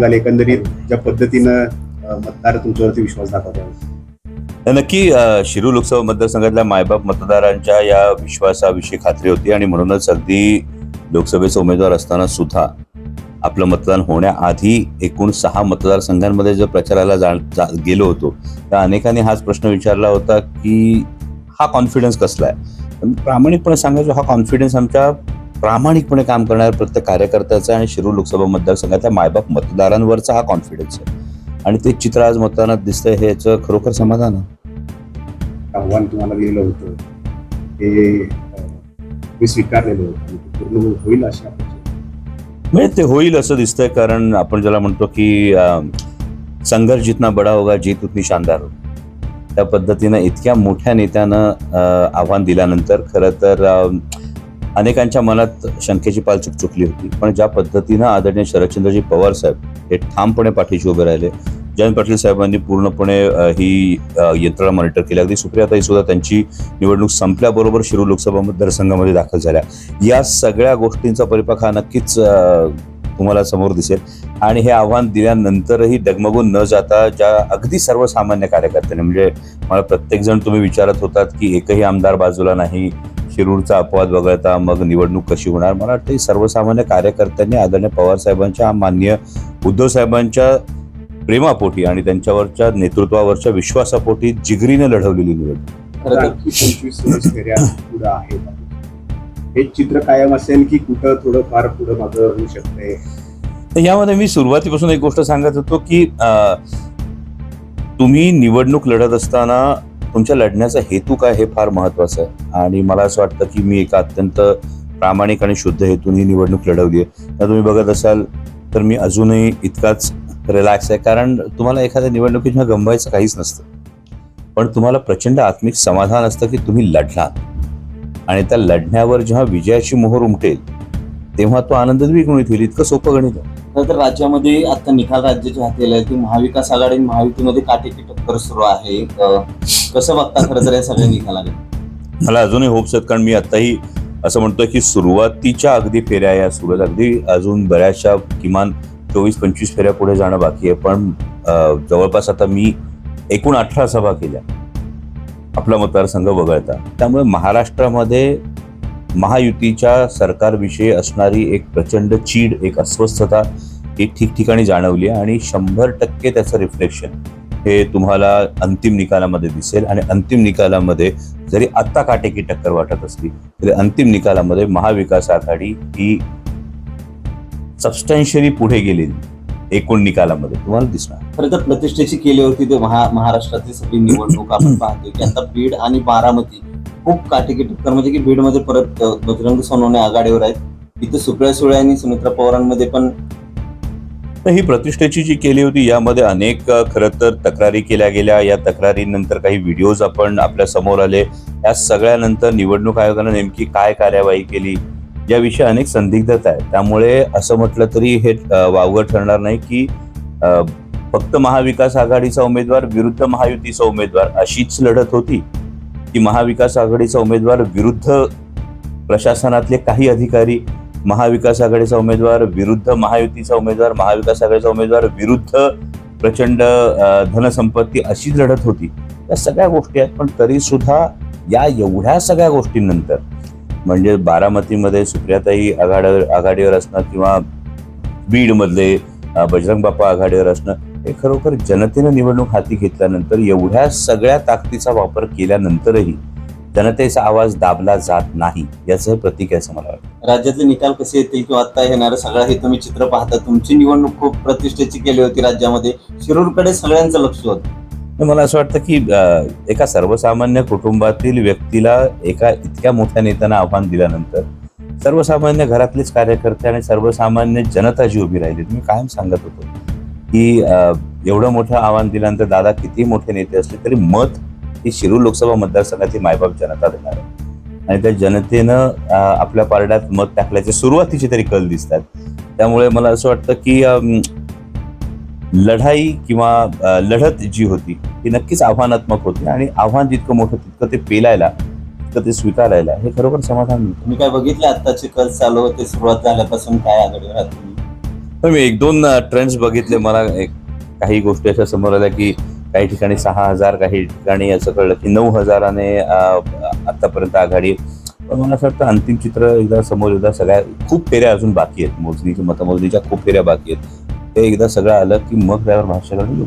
सांगाल एकंदरीत ज्या पद्धतीनं मतदार तुमच्यावरती विश्वास दाखवतात नक्की शिरू लोकसभा मतदारसंघातल्या मायबाप मतदारांच्या या विश्वासाविषयी खात्री होती आणि म्हणूनच अगदी लोकसभेचा उमेदवार असताना सुद्धा आपलं मतदान होण्याआधी एकूण सहा मतदारसंघांमध्ये जर प्रचाराला जा, जा गेलो होतो तर अनेकांनी हाच प्रश्न विचारला होता की हा कॉन्फिडन्स कसला आहे? प्रामाणिकपणे सांगायचो हा कॉन्फिडन्स आमच्या प्रामाणिकपणे काम करणाऱ्या प्रत्येक कार्यकर्त्याचा आणि शिरूर लोकसभा मतदारसंघातल्या मायबाप मतदारांवरचा हा कॉन्फिडन्स आहे. आणि ते चित्र आज मतदानात दिसतंय हे याचं खरोखर समाधान आहे. आव्हान तुम्हाला दिलेलं होतं. ते अ, तुम्ही स्वीकारलेलं होतं पूर्ण होईल अशी म्हणजे ते होईल असं दिसतंय कारण आपण ज्याला म्हणतो की संघर्ष जितना बडा होगा जीत उतनी शानदार होगी त्या पद्धतीनं इतक्या मोठ्या नेत्यानं आव्हान दिल्यानंतर खरं तर अनेकांच्या मनात शंकेची पाल चुक चुकली होती. पण ज्या पद्धतीनं आदरणीय शरदचंद्रजी पवार साहेब हे ठामपणे पाठीशी उभे राहिले जयंत पाटील साहेबांनी पूर्णपणे ही यंत्रणा मॉनिटर केली. अगदी सुप्रियाताई सुद्धा त्यांची निवडणूक संपल्याबरोबर शिरूर लोकसभा मतदारसंघामध्ये दाखल झाल्या. या सगळ्या गोष्टींचा परिपाक हा नक्कीच तुम्हाला समोर दिसेल. आणि हे आव्हान दिल्यानंतरही डगमगून न जाता ज्या अगदी सर्वसामान्य कार्यकर्त्यांनी म्हणजे मला प्रत्येक जण तुम्ही विचारत होतात की एकही आमदार बाजूला नाही शिरूरचा अपवाद वगळता मग निवडणूक कशी होणार? मला वाटतं सर्वसामान्य कार्यकर्त्यांनी आदरणीय पवार साहेबांच्या मान्य उद्धव साहेबांच्या प्रेमापोटी आणि त्यांच्यावरच्या नेतृत्वावरच्या विश्वासापोटी जिगरीने लढवलेली निवडणूक. हे चित्र कायम असेल की कुठं थोडं फार पुढं मागं होऊ शकते तर यामध्ये मी सुरुवातीपासून एक गोष्ट सांगत होतो की तुम्ही निवडणूक लढत असताना तुमच्या लढण्याचा हेतू काय हे फार महत्वाचं आहे. आणि मला असं वाटतं की मी एका अत्यंत प्रामाणिक आणि शुद्ध हेतून ही निवडणूक लढवली आहे. तुम्ही बघत असाल तर मी अजूनही इतकाच रिलॅक्स आहे. कारण तुम्हाला एखाद्या निवडणुकीत जेव्हा गमवायचं काहीच नसतं. पण तुम्हाला प्रचंड आत्मिक समाधान असतं की तुम्ही लढलात. आणि त्या लढण्यावर जेव्हा विजयाची मोहर उमटेल तेव्हा तो आनंद द्विगुणित होईल. इतकं सोपं गणित आहे. खरं तर राज्यामध्ये आता निकाल राज्याच्या हाती आहे. की महाविकास आघाडी महायुतीमध्ये काटेकी टक्कर सुरू आहे. कसं बघता खरं तर या सगळ्या निकालाने मला अजूनही होप्स आहेत कारण मी आताही असं म्हणतोय की सुरुवातीच्या अगदी फेऱ्या या सुरुवात अगदी अजून बऱ्याचशा किमान चोवीस पंचवीस फेऱ्या पुढे जाणं बाकी आहे. पण जवळपास आता मी एकूण अठरा सभा केल्या आपला मतदारसंघ वगळता. त्यामुळे महाराष्ट्रामध्ये महायुतीच्या सरकारविषयी असणारी एक प्रचंड चीड एक अस्वस्थता ही ठिकठिकाणी जाणवली आणि शंभर टक्के त्याचं रिफ्लेक्शन हे तुम्हाला अंतिम निकालामध्ये दिसेल. आणि अंतिम निकालामध्ये जरी आत्ता काटेकी टक्कर वाटत असली तरी अंतिम निकालामध्ये महाविकास आघाडी ही सबस्टॅन्शियली पुढे गेलेली एकूण निकालामध्ये. तुम्हाला दिसणार. खरं तर प्रतिष्ठेची केली होती ते महा महाराष्ट्रातली सगळी निवडणूक आपण पाहतोय की आता बीड आणि बारामती खूप काटेकी टक्कर म्हणजे की बीडमध्ये परत बजरंग सोनवणे आघाडीवर आहेत. इथं सुप्रिया सुळे आणि सुमित्रा पवारांमध्ये पण तर ही प्रतिष्ठेची जी केली होती यामध्ये अनेक खरं तर तक्रारी केल्या गेल्या. या तक्रारीनंतर काही व्हिडिओज आपण आपल्यासमोर आले. या सगळ्यानंतर निवडणूक आयोगानं नेमकी काय कार्यवाही केली? याविषयी अनेक संदिग्धता आहे त्यामुळे असं म्हटलं तरी हे वावगं ठरणार नाही की फक्त महाविकास आघाडीचा उमेदवार विरुद्ध महायुतीचा उमेदवार अशीच लढत होती? की महाविकास आघाडीचा उमेदवार विरुद्ध प्रशासनातले काही अधिकारी महाविकास आघाडीचा उमेदवार विरुद्ध महायुतीचा उमेदवार महाविकास आघाडीचा उमेदवार विरुद्ध प्रचंड धनसंपत्ती अशीच लढत होती. या सगळ्या गोष्टी आहेत पण तरी सुद्धा या एवढ्या सगळ्या गोष्टींनंतर म्हणजे बारामतीमध्ये सुप्रियाताई आघाडीवर आघाडीवर असणं किंवा बीडमधले बजरंग बाप्पा आघाडीवर असणं हे खरोखर जनतेनं निवडणूक हाती घेतल्यानंतर एवढ्या सगळ्या ताकदीचा वापर केल्यानंतरही जनतेचा आवाज दाबला जात नाही याचं प्रतीक आहे असं मला वाटतं. राज्यातले निकाल कसे येतील किंवा आता येणारं सगळं हे तुम्ही चित्र पाहता. तुमची निवडणूक खूप प्रतिष्ठेची केली होती राज्यामध्ये. शिरूरकडे सगळ्यांचं लक्ष होतं. मला असं वाटतं की एका सर्वसामान्य कुटुंबातील व्यक्तीला एका इतक्या मोठ्या नेत्यानं आव्हान दिल्यानंतर सर्वसामान्य घरातलेच कार्यकर्ते आणि सर्वसामान्य जनता जी उभी राहिली मी कायम सांगत होतो की एवढं मोठं आव्हान दिल्यानंतर दादा किती मोठे नेते असले तरी मत ही शिरूर लोकसभा मतदारसंघातली मायबाप जनता देणार आहे. आणि त्या जनतेनं आपल्या पारड्यात मत टाकल्याचे सुरुवातीचे तरी कल दिसतात. त्यामुळे मला असं वाटतं की लढाई किंवा लढत जी होती ती नक्कीच आव्हानात्मक होती. आणि आव्हान जितकं मोठं तितकं ते पेलायला तितकं ते स्वीकारायला हे खरोखर समाधान तुम्ही काय बघितलं आत्ताचे कल चालू होते सुरुवात झाल्यापासून काय आघाडीवर आहात तुम्ही पण मी एक दोन ट्रेंड्स बघितले. मला एक काही गोष्टी अशा समोर आल्या की काही ठिकाणी सहा हजार काही ठिकाणी असं कळलं की नऊ हजाराने आतापर्यंत आघाडी. पण मला असं वाटतं अंतिम चित्र एकदा समोर एकदा सगळ्या खूप फेऱ्या अजून बाकी आहेत. मोजणीच्या मतमोजणीच्या खूप फेऱ्या बाकी आहेत. ते एकदा सगळं आलं की मग त्यावर भाष्य करणं